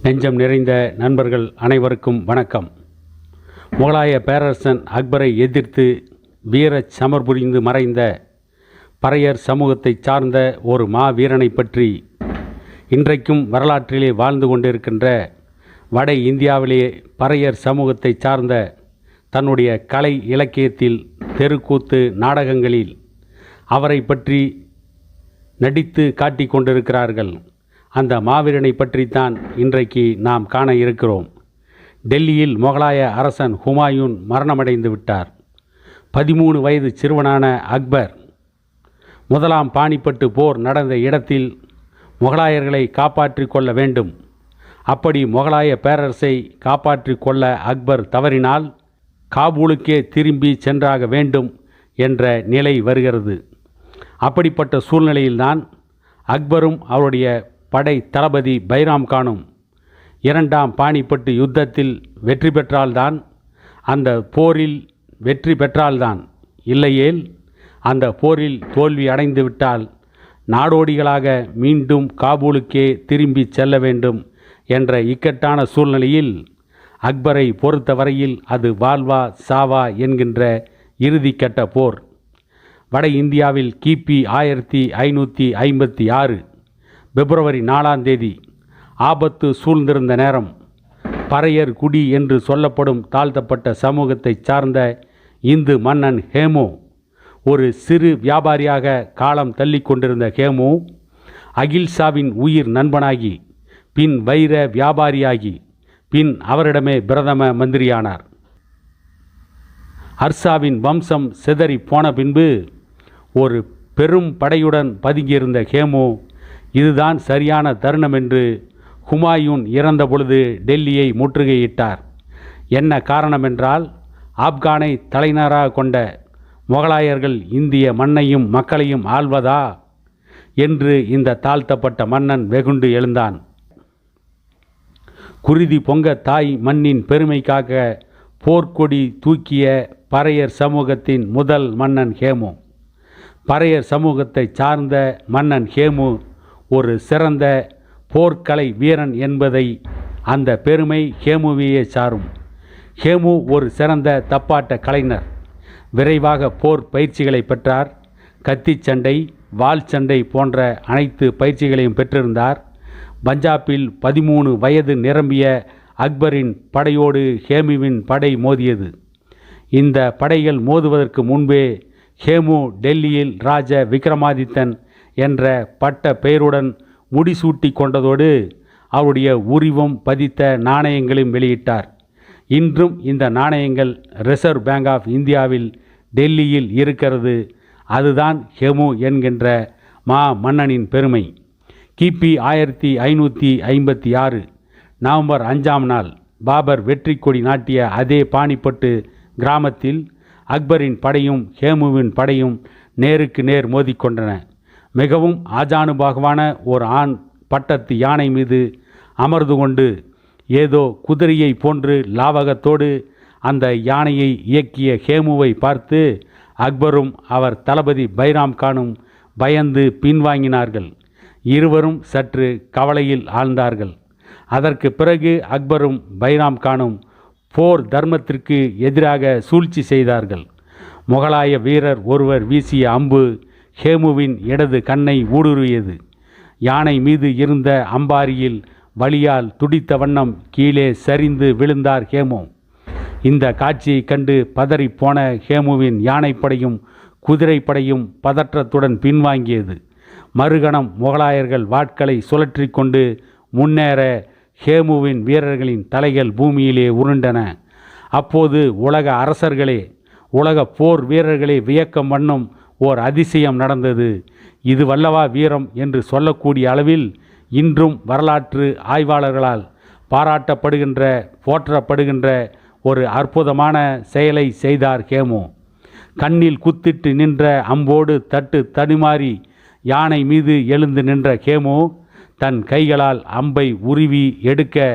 நெஞ்சம் நிறைந்த நண்பர்கள் அனைவருக்கும் வணக்கம். முகலாய பேரரசன் அக்பரை எதிர்த்து வீரச் சமர் புரிந்து மறைந்த பறையர் சமூகத்தை சார்ந்த ஒரு மாவீரனை பற்றி இன்றைக்கும் வரலாற்றிலே வாழ்ந்து கொண்டிருக்கின்ற வட இந்தியாவிலே பறையர் சமூகத்தை சார்ந்த தன்னுடைய கலை இலக்கியத்தில் தெருக்கூத்து நாடகங்களில் அவரை பற்றி நடித்து காட்டிக் கொண்டிருக்கிறார்கள். அந்த மாவீரனை பற்றித்தான் இன்றைக்கு நாம் காண இருக்கிறோம். டெல்லியில் முகலாய அரசன் ஹுமாயூன் மரணமடைந்து விட்டார். பதிமூணு வயது சிறுவனான அக்பர் முதலாம் பாணிப்பட்டு போர் நடந்த இடத்தில் முகலாயர்களை காப்பாற்றிக் கொள்ள வேண்டும். அப்படி முகலாய பேரரசை காப்பாற்றிக் கொள்ள அக்பர் தவறினால் காபூலுக்கே திரும்பி சென்றாக வேண்டும் என்ற நிலை வருகிறது. அப்படிப்பட்ட சூழ்நிலையில்தான் அக்பரும் அவருடைய படை தளபதி பைராம் கானும் இரண்டாம் பாணிப்பட்டு யுத்தத்தில் வெற்றி பெற்றால்தான் அந்த போரில் வெற்றி பெற்றால்தான். இல்லையேல் அந்த போரில் தோல்வி அடைந்து விட்டால் நாடோடிகளாக மீண்டும் காபூலுக்கே திரும்பி செல்ல வேண்டும் என்ற இக்கட்டான சூழ்நிலையில் அக்பரை பொறுத்தவரையில் அது வாழ்வா சாவா என்கின்ற இறுதிக்கட்ட போர். வட இந்தியாவில் கிபி ஆயிரத்தி ஐநூற்றி ஐம்பத்தி ஆறு பிப்ரவரி நாலாம் தேதி ஆபத்து சூழ்ந்திருந்த நேரம். பறையர் குடி என்று சொல்லப்படும் தாழ்த்தப்பட்ட சமூகத்தைச் சார்ந்த இந்து மன்னன் ஹேமு ஒரு சிறு வியாபாரியாக காலம் தள்ளி கொண்டிருந்த ஹேமு அகில்சாவின் உயிர் நண்பனாகி பின் வைர வியாபாரியாகி பின் அவரிடமே பிரதம மந்திரியானார். ஹர்ஷாவின் வம்சம் சிதறி போன பின்பு ஒரு பெரும் படையுடன் பதுங்கியிருந்த ஹேமு இதுதான் சரியான தருணம் என்று ஹுமாயூன் இறந்த பொழுது டெல்லியை முற்றுகையிட்டார். என்ன காரணம் என்றால் ஆப்கானை தலைநகராக கொண்ட முகலாயர்கள் இந்திய மண்ணையும் மக்களையும் ஆள்வதா? என்று இந்த தாழ்த்தப்பட்ட மன்னன் வெகுண்டு எழுந்தான். குருதி பொங்க தாய் மண்ணின் பெருமைக்காக போர்க்கொடி தூக்கிய பறையர் சமூகத்தின் முதல் மன்னன் ஹேமு. பறையர் சமூகத்தை சார்ந்த மன்னன் ஹேமு ஒரு சிறந்த போர்க்கலை வீரன் என்பதை அந்த பெருமை ஹேமுவையே சாரும். ஹேமு ஒரு சிறந்த தப்பாட்ட கலைஞர். விரைவாக போர் பயிற்சிகளை பெற்றார். கத்திச் சண்டை வாள் சண்டை போன்ற அனைத்து பயிற்சிகளையும் பெற்றிருந்தார். பஞ்சாபில் பதிமூணு வயது நிரம்பிய அக்பரின் படையோடு ஹேமுவின் படை மோதியது. இந்த படைகள் மோதுவதற்கு முன்பே ஹேமு டெல்லியில் ராஜ விக்ரமாதித்தன் என்ற பட்ட பெயருடன் முடிசூட்டி கொண்டதோடு அவருடைய உரிவும் பதித்த நாணயங்களையும் வெளியிட்டார். இன்றும் இந்த நாணயங்கள் ரிசர்வ் பேங்க் ஆஃப் இந்தியாவில் டெல்லியில் இருக்கிறது. அதுதான் ஹெமு என்கின்ற மா மன்னனின் பெருமை. கிபி ஆயிரத்தி ஐநூற்றி ஐம்பத்தி ஆறு நவம்பர் அஞ்சாம் நாள் பாபர் வெற்றி கொடி நாட்டிய அதே பாணிப்பட்டு கிராமத்தில் அக்பரின் படையும் ஹேமுவின் படையும் நேருக்கு நேர் மோதிக்கொண்டன மிகவும் ஆஜானுபாகவான ஒரு ஆண் பட்டத்து யானை மீது அமர்ந்து கொண்டு ஏதோ குதிரையை போன்று லாவகத்தோடு அந்த யானையை இயக்கிய ஹேமுவை பார்த்து அக்பரும் அவர் தளபதி பைராம் கானும் பயந்து பின்வாங்கினார்கள். இருவரும் சற்று கவலையில் ஆழ்ந்தார்கள். அதற்கு பிறகு அக்பரும் பைராம் கானும் போர் தர்மத்திற்கு எதிராக சூழ்ச்சி செய்தார்கள். முகலாய வீரர் ஒருவர் வீசிய அம்பு ஹேமுவின் இடது கண்ணை ஊடுருவியது. யானை மீது இருந்த அம்பாரியில் வலியால் துடித்த வண்ணம் கீழே சரிந்து விழுந்தார் ஹேமு. இந்த காட்சியைக் கண்டு பதறிப்போன ஹேமுவின் யானைப்படையும் குதிரைப்படையும் பதற்றத்துடன் பின்வாங்கியது. மறுகணம் முகலாயர்கள் வாட்களை சுழற்றி கொண்டு முன்னேற ஹேமுவின் வீரர்களின் தலைகள் பூமியிலே உருண்டன. அப்போது உலக அரசர்களே உலக போர் வீரர்களே வியக்கம் பண்ணும் ஓர் அதிசயம் நடந்தது. இது வல்லவா வீரம் என்று சொல்லக்கூடிய அளவில் இன்றும் வரலாற்று ஆய்வாளர்களால் பாராட்டப்படுகின்ற போற்றப்படுகின்ற ஒரு அற்புதமான செயலை செய்தார் ஹேமு. கண்ணில் குத்திட்டு நின்ற அம்போடு தட்டு தடுமாறி யானை மீது எழுந்து நின்ற கேமு தன் கைகளால் அம்பை உருவி எடுக்க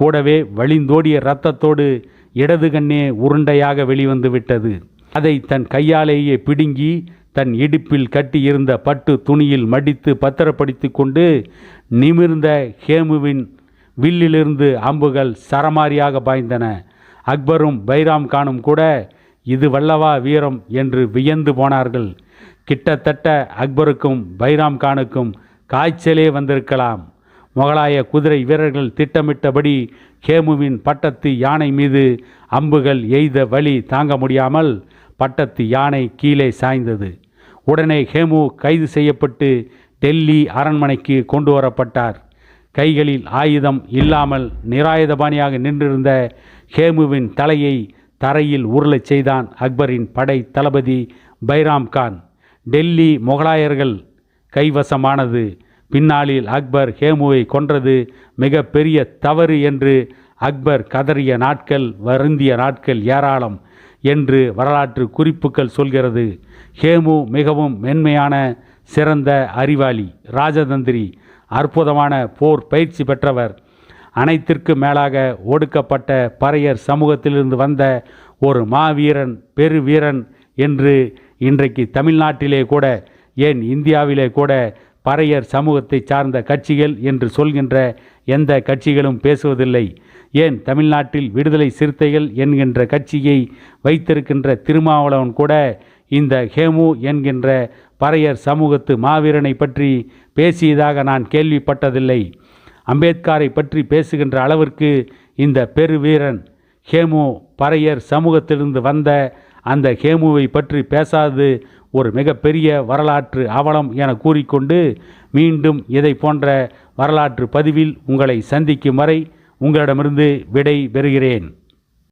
கூடவே வழிந்தோடிய இரத்தத்தோடு இடது கண்ணே உருண்டையாக வெளிவந்து விட்டது. அதை தன் கையாலேயே பிடுங்கி தன் இடுப்பில் கட்டியிருந்த பட்டு துணியில் மடித்து பத்திரப்படுத்தி கொண்டு நிமிர்ந்த ஹேமுவின் வில்லிலிருந்து அம்புகள் சரமாரியாக பாய்ந்தன. அக்பரும் பைராம் கானும் கூட இது வல்லவா வீரம் என்று வியந்து போனார்கள். கிட்டத்தட்ட அக்பருக்கும் பைராம் கானுக்கும் காய்ச்சலே வந்திருக்கலாம். முகலாய குதிரை வீரர்கள் திட்டமிட்டபடி ஹேமுவின் பட்டத்து யானை மீது அம்புகள் எய்த வழி தாங்க முடியாமல் பட்டத்து யானை கீழே சாய்ந்தது. உடனே ஹேமு கைது செய்யப்பட்டு டெல்லி அரண்மனைக்கு கொண்டு வரப்பட்டார். கைகளில் ஆயுதம் இல்லாமல் நிராயுதபாணியாக நின்றிருந்த ஹேமுவின் தலையை தரையில் உருளச் செய்தான் அக்பரின் படை தளபதி பைராம் கான். டெல்லி முகலாயர்கள் கைவசமானது. பின்னாளில் அக்பர் ஹேமுவை கொன்றது மிக பெரிய தவறு என்று அக்பர் கதறிய நாட்கள் வருந்திய நாட்கள் ஏராளம் என்று வரலாற்று குறிப்புகள் சொல்கிறது. ஹேமு மிகவும் மென்மையான சிறந்த அறிவாளி ராஜதந்திரி அற்புதமான போர் பயிற்சி பெற்றவர். அனைத்திற்கு மேலாக ஒடுக்கப்பட்ட பறையர் சமூகத்திலிருந்து வந்த ஒரு மாவீரன் பெருவீரன் என்று இன்றைக்கு தமிழ்நாட்டிலே கூட ஏன் இந்தியாவிலே கூட பறையர் சமூகத்தை சார்ந்த கட்சிகள் என்று சொல்கின்ற எந்த கட்சிகளும் பேசுவதில்லை. ஏன் தமிழ்நாட்டில் விடுதலை சிறுத்தைகள் என்கின்ற கட்சியை வைத்திருக்கின்ற திருமாவளவன் கூட இந்த ஹேமு என்கின்ற பறையர் சமூகத்து மாவீரனை பற்றி பேசியதாக நான் கேள்விப்பட்டதில்லை. அம்பேத்காரை பற்றி பேசுகின்ற அளவிற்கு இந்த பெருவீரன் ஹேமு பறையர் சமூகத்திலிருந்து வந்த அந்த ஹேமுவை பற்றி பேசாது. ஒரு மிகப்பெரிய வரலாற்று அவலம் என கூறிக்கொண்டு மீண்டும் இதை போன்ற வரலாற்று பதிவில் உங்களை சந்திக்கும் வரை உங்களிடமிருந்து விடை பெறுகிறேன்.